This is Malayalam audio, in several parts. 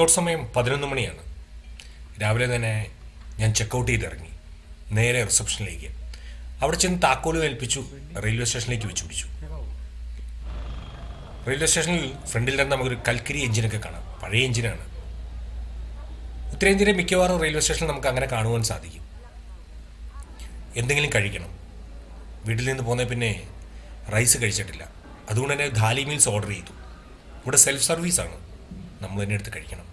ചെക്കൗട്ട് സമയം പതിനൊന്ന് മണിയാണ്. രാവിലെ തന്നെ ഞാൻ ചെക്കൗട്ട് ചെയ്തിറങ്ങി. നേരെ റിസപ്ഷനിലേക്ക്. അവിടെ ചെന്ന് താക്കോലും ഏൽപ്പിച്ചു റെയിൽവേ സ്റ്റേഷനിലേക്ക് വെച്ച് പിടിച്ചു. റെയിൽവേ സ്റ്റേഷനിൽ ഫ്രണ്ടിൽ തന്നെ നമുക്കൊരു കൽക്കരി എഞ്ചിനൊക്കെ കാണാം. പഴയ എഞ്ചിനാണ് ഉത്തരേന്ത്യയിലെ മിക്കവാറും റെയിൽവേ സ്റ്റേഷനിൽ നമുക്ക് അങ്ങനെ കാണുവാൻ സാധിക്കും. എന്തെങ്കിലും കഴിക്കണം. വീട്ടിൽ നിന്ന് പോന്നേ പിന്നെ റൈസ് കഴിച്ചിട്ടില്ല. അതുകൊണ്ട് തന്നെ ധാലി മീൽസ് ഓർഡർ ചെയ്തു. ഇവിടെ സെൽഫ് സർവീസാണ് നമ്മൾ തന്നെ എടുത്ത് കഴിക്കണം.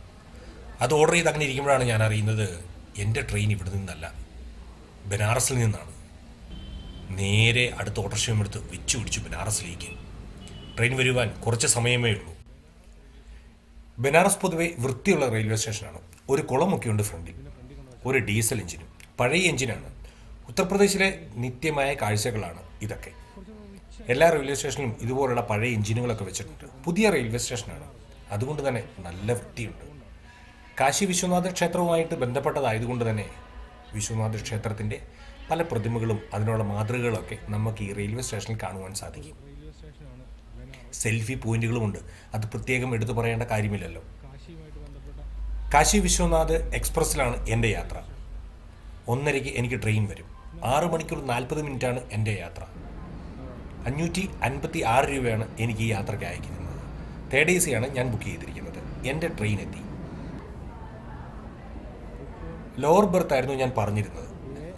അത് ഓർഡർ ചെയ്ത് അങ്ങനെ ഇരിക്കുമ്പോഴാണ് ഞാൻ അറിയുന്നത് എന്റെ ട്രെയിൻ ഇവിടെ നിന്നല്ല. ബനാറസിൽ നിന്നാണ്. നേരെ അടുത്ത ഓട്ടോറിക്ഷയും എടുത്ത് വെച്ച് പിടിച്ചു ബനാറസിലേക്ക്. ട്രെയിൻ വരുവാൻ കുറച്ച് സമയമേ ഉള്ളൂ. ബനാറസ് പൊതുവെ വൃത്തിയുള്ള റെയിൽവേ സ്റ്റേഷനാണ് ഒരു കുളമൊക്കെ ഉണ്ട് ഫ്രണ്ടിൽ ഒരു ഡീസൽ എഞ്ചിനും പഴയ എഞ്ചിനാണ് ഉത്തർപ്രദേശിലെ നിത്യമായ കാഴ്ചകളാണ് ഇതൊക്കെ. എല്ലാ റെയിൽവേ സ്റ്റേഷനിലും ഇതുപോലുള്ള പഴയ എഞ്ചിനുകളൊക്കെ വെച്ചിട്ടുണ്ട്. പുതിയ റെയിൽവേ സ്റ്റേഷനാണ് അതുകൊണ്ട് തന്നെ നല്ല വൃത്തിയുണ്ട്. കാശി വിശ്വനാഥ ക്ഷേത്രവുമായിട്ട് ബന്ധപ്പെട്ടതായതുകൊണ്ട് തന്നെ വിശ്വനാഥ ക്ഷേത്രത്തിന്റെ പല പ്രതിമകളും അതിനുള്ള മാതൃകകളൊക്കെ നമുക്ക് ഈ റെയിൽവേ സ്റ്റേഷനിൽ കാണുവാൻ സാധിക്കും. സെൽഫി പോയിന്റുകളുമുണ്ട്. അത് പ്രത്യേകം എടുത്തു പറയേണ്ട കാര്യമില്ലല്ലോ. കാശി വിശ്വനാഥ് എക്സ്പ്രസ്സിലാണ് എന്റെ യാത്ര. ഒന്നരയ്ക്ക് എനിക്ക് ട്രെയിൻ വരും. ആറ് മണിക്കൂർ നാൽപ്പത് മിനിറ്റാണ് എന്റെ യാത്ര. അഞ്ഞൂറ്റി അൻപത്തി ആറ് രൂപയാണ് എനിക്ക് ഈ യാത്രയ്ക്ക് അയക്കുന്നത് തേർഡ് എ സിയാണ് ഞാൻ ബുക്ക് ചെയ്തിരിക്കുന്നത്. എന്റെ ട്രെയിൻ എത്തി. ലോവർ ബെർത്ത് ആയിരുന്നു ഞാൻ പറഞ്ഞിരുന്നത്.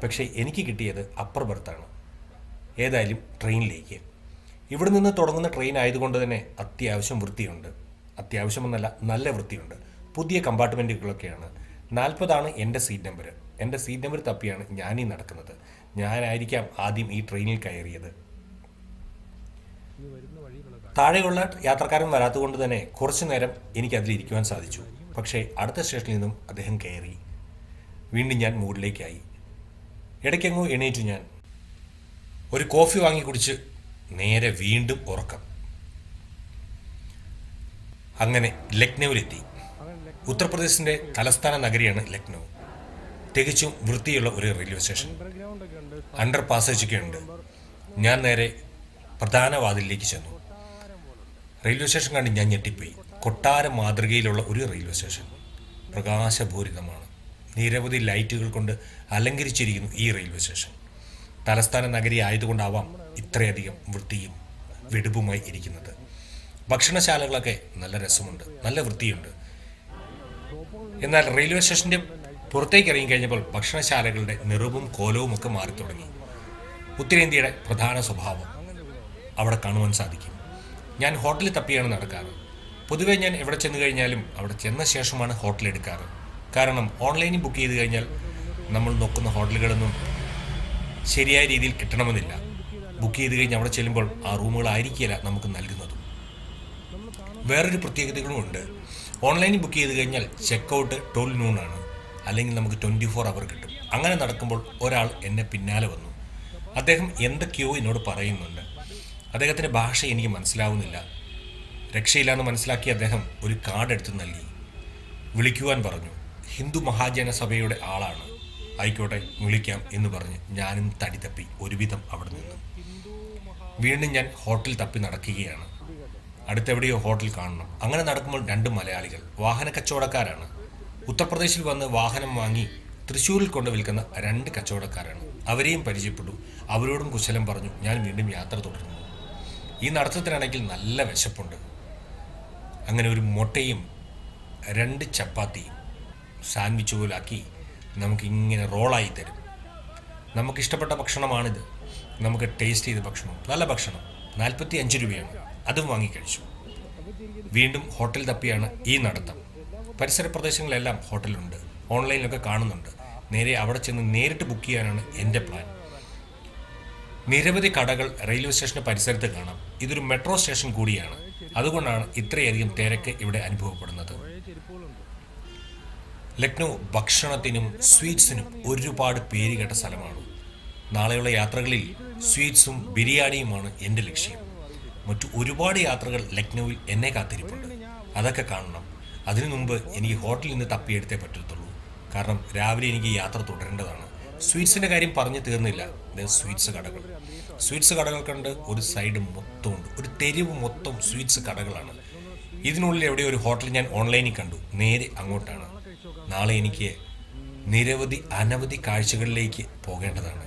പക്ഷേ എനിക്ക് കിട്ടിയത് അപ്പർ ബെർത്താണ് ഏതായാലും ട്രെയിനിലേക്ക് ഇവിടെ നിന്ന് തുടങ്ങുന്ന ട്രെയിൻ ആയതുകൊണ്ട് തന്നെ അത്യാവശ്യം വൃത്തിയുണ്ട്. അത്യാവശ്യമെന്നല്ല നല്ല വൃത്തിയുണ്ട്. പുതിയ കമ്പാർട്ട്മെന്റുകളൊക്കെയാണ് നാൽപ്പതാണ് എന്റെ സീറ്റ് നമ്പർ എന്റെ സീറ്റ് നമ്പർ തപ്പിയാണ് ഞാനീ നടക്കുന്നത്. ഞാനായിരിക്കാം ആദ്യം ഈ ട്രെയിനിൽ കയറിയത്. താഴെയുള്ള യാത്രക്കാരൻ വരാത്തതുകൊണ്ട് തന്നെ കുറച്ചു നേരം എനിക്ക് അതിലിരിക്കുവാൻ സാധിച്ചു. പക്ഷേ അടുത്ത സ്റ്റേഷനിൽ നിന്നും അദ്ദേഹം കയറി. വീണ്ടും ഞാൻ മൂഡിലേക്കായി. ഇടയ്ക്കങ്ങോ എണീറ്റു ഞാൻ ഒരു കോഫി വാങ്ങി കുടിച്ച് നേരെ വീണ്ടും ഉറക്കം. അങ്ങനെ ലക്നൌവിലെത്തി. ഉത്തർപ്രദേശിന്റെ തലസ്ഥാന നഗരിയാണ് ലക്നൗ. തികച്ചും വൃത്തിയുള്ള ഒരു റെയിൽവേ സ്റ്റേഷൻ. അണ്ടർ പാസേജൊക്കെ ഉണ്ട് ഞാൻ നേരെ പ്രധാന വാതിലിലേക്ക് ചെന്നു. റെയിൽവേ സ്റ്റേഷൻ കണ്ട് ഞാൻ ഞെട്ടിപ്പോയി. കൊട്ടാര മാതൃകയിലുള്ള ഒരു റെയിൽവേ സ്റ്റേഷൻ. പ്രകാശപൂരിതമാണ്. നിരവധി ലൈറ്റുകൾ കൊണ്ട് അലങ്കരിച്ചിരിക്കുന്നു ഈ റെയിൽവേ സ്റ്റേഷൻ. തലസ്ഥാന നഗരി ആയതുകൊണ്ടാവാം ഇത്രയധികം വൃത്തിയും വെടുപ്പുമായി ഇരിക്കുന്നത്. ഭക്ഷണശാലകളൊക്കെ നല്ല രസമുണ്ട് നല്ല വൃത്തിയുണ്ട്. എന്നാൽ റെയിൽവേ സ്റ്റേഷന്റെ പുറത്തേക്ക് ഇറങ്ങി കഴിഞ്ഞപ്പോൾ ഭക്ഷണശാലകളുടെ നിറവും കോലവും ഒക്കെ മാറി തുടങ്ങി. ഉത്തരേന്ത്യയുടെ പ്രധാന സ്വഭാവം അവിടെ കാണുവാൻ സാധിക്കും. ഞാൻ ഹോട്ടലിൽ തപ്പിയാണ് നടക്കാറ്. പൊതുവേ ഞാൻ എവിടെ ചെന്ന് കഴിഞ്ഞാലും അവിടെ ചെന്ന ശേഷമാണ് ഹോട്ടൽ എടുക്കാറ്. കാരണം ഓൺലൈനിൽ ബുക്ക് ചെയ്ത് കഴിഞ്ഞാൽ നമ്മൾ നോക്കുന്ന ഹോട്ടലുകളൊന്നും ശരിയായ രീതിയിൽ കിട്ടണമെന്നില്ല. ബുക്ക് ചെയ്ത് കഴിഞ്ഞ് അവിടെ ചെല്ലുമ്പോൾ ആ റൂമുകളായിരിക്കില്ല നമുക്ക് നൽകുന്നതും. വേറൊരു പ്രത്യേകതകളും ഉണ്ട്. ഓൺലൈനിൽ ബുക്ക് ചെയ്ത് കഴിഞ്ഞാൽ ചെക്ക് ഔട്ട് ട്വൽവ് നൂണാണ് അല്ലെങ്കിൽ നമുക്ക് ട്വന്റി ഫോർ അവർ കിട്ടും. അങ്ങനെ നടക്കുമ്പോൾ ഒരാൾ എന്നെ പിന്നാലെ വന്നു. അദ്ദേഹം എന്തൊക്കെയോ എന്നോട് പറയുന്നുണ്ട്. അദ്ദേഹത്തിന്റെ ഭാഷ എനിക്ക് മനസ്സിലാവുന്നില്ല. രക്ഷയില്ലാന്ന് മനസ്സിലാക്കി അദ്ദേഹം ഒരു കാർഡ് എടുത്ത് നൽകി. വിളിക്കുവാൻ പറഞ്ഞു. ഹിന്ദു മഹാജനസഭയുടെ ആളാണ്. ആയിക്കോട്ടെ വിളിക്കാം എന്ന് പറഞ്ഞ് ഞാനും തടി തപ്പി ഒരുവിധം അവിടെ നിന്നു. വീണ്ടും ഞാൻ ഹോട്ടൽ തപ്പി നടക്കുകയാണ്. അടുത്തെവിടെയോ ഹോട്ടൽ കാണണം. അങ്ങനെ നടക്കുമ്പോൾ രണ്ട് മലയാളികൾ വാഹന കച്ചവടക്കാരാണ്. ഉത്തർപ്രദേശിൽ വന്ന് വാഹനം വാങ്ങി തൃശ്ശൂരിൽ കൊണ്ട് വിൽക്കുന്ന രണ്ട് കച്ചവടക്കാരാണ്. അവരെയും പരിചയപ്പെട്ടു. അവരോടും കുശലം പറഞ്ഞു ഞാൻ വീണ്ടും യാത്ര തുടർന്നു ഈ നടത്തത്തിനാണെങ്കിൽ നല്ല വിശപ്പുണ്ട്. അങ്ങനെ ഒരു മുട്ടയും രണ്ട് ചപ്പാത്തിയും സാൻഡ്വിച്ച് പോലാക്കി നമുക്കിങ്ങനെ റോളായി തരും. നമുക്കിഷ്ടപ്പെട്ട ഭക്ഷണമാണിത്. നമുക്ക് ടേസ്റ്റ് ചെയ്ത ഭക്ഷണം നല്ല ഭക്ഷണം നാൽപ്പത്തി അഞ്ച് രൂപയാണ്. അതും വാങ്ങിക്കഴിച്ചു. വീണ്ടും ഹോട്ടൽ തപ്പിയാണ് ഈ നടത്തം. പരിസര പ്രദേശങ്ങളിലെല്ലാം ഹോട്ടലുണ്ട്. ഓൺലൈനിലൊക്കെ കാണുന്നുണ്ട്. നേരെ അവിടെ ചെന്ന് നേരിട്ട് ബുക്ക് ചെയ്യാനാണ് എന്റെ പ്ലാൻ നിരവധി കടകൾ റെയിൽവേ സ്റ്റേഷന് പരിസരത്ത് കാണാം. ഇതൊരു മെട്രോ സ്റ്റേഷൻ കൂടിയാണ്. അതുകൊണ്ടാണ് ഇത്രയധികം തിരക്ക് ഇവിടെ അനുഭവപ്പെടുന്നത്. ലക്നൗ ഭക്ഷണത്തിനും സ്വീറ്റ്സിനും ഒരുപാട് പേരുകേട്ട സ്ഥലമാണ്. നാളെയുള്ള യാത്രകളിൽ സ്വീറ്റ്സും ബിരിയാണിയുമാണ് എന്റെ ലക്ഷ്യം. മറ്റു ഒരുപാട് യാത്രകൾ ലക്നൌവിൽ എന്നെ കാത്തിരിപ്പുണ്ട്. അതൊക്കെ കാണണം. അതിനു മുമ്പ് എനിക്ക് ഹോട്ടലിൽ നിന്ന് തപ്പിയെടുത്തേ പറ്റത്തുള്ളൂ. കാരണം രാവിലെ എനിക്ക് യാത്ര തുടരേണ്ടതാണ്. സ്വീറ്റ്സിന്റെ കാര്യം പറഞ്ഞു തീർന്നില്ല. സ്വീറ്റ്സ് കടകൾ. സ്വീറ്റ്സ് കടകൾ കണ്ട് ഒരു സൈഡ് മൊത്തമുണ്ട്. ഒരു തെരുവ് മൊത്തം സ്വീറ്റ്സ് കടകളാണ്. ഇതിനുള്ളിൽ എവിടെ ഒരു ഹോട്ടൽ ഞാൻ ഓൺലൈനിൽ കണ്ടു. നേരെ അങ്ങോട്ടാണ്. നാളെ എനിക്ക് നിരവധി അനവധി കാഴ്ചകളിലേക്ക് പോകേണ്ടതാണ്.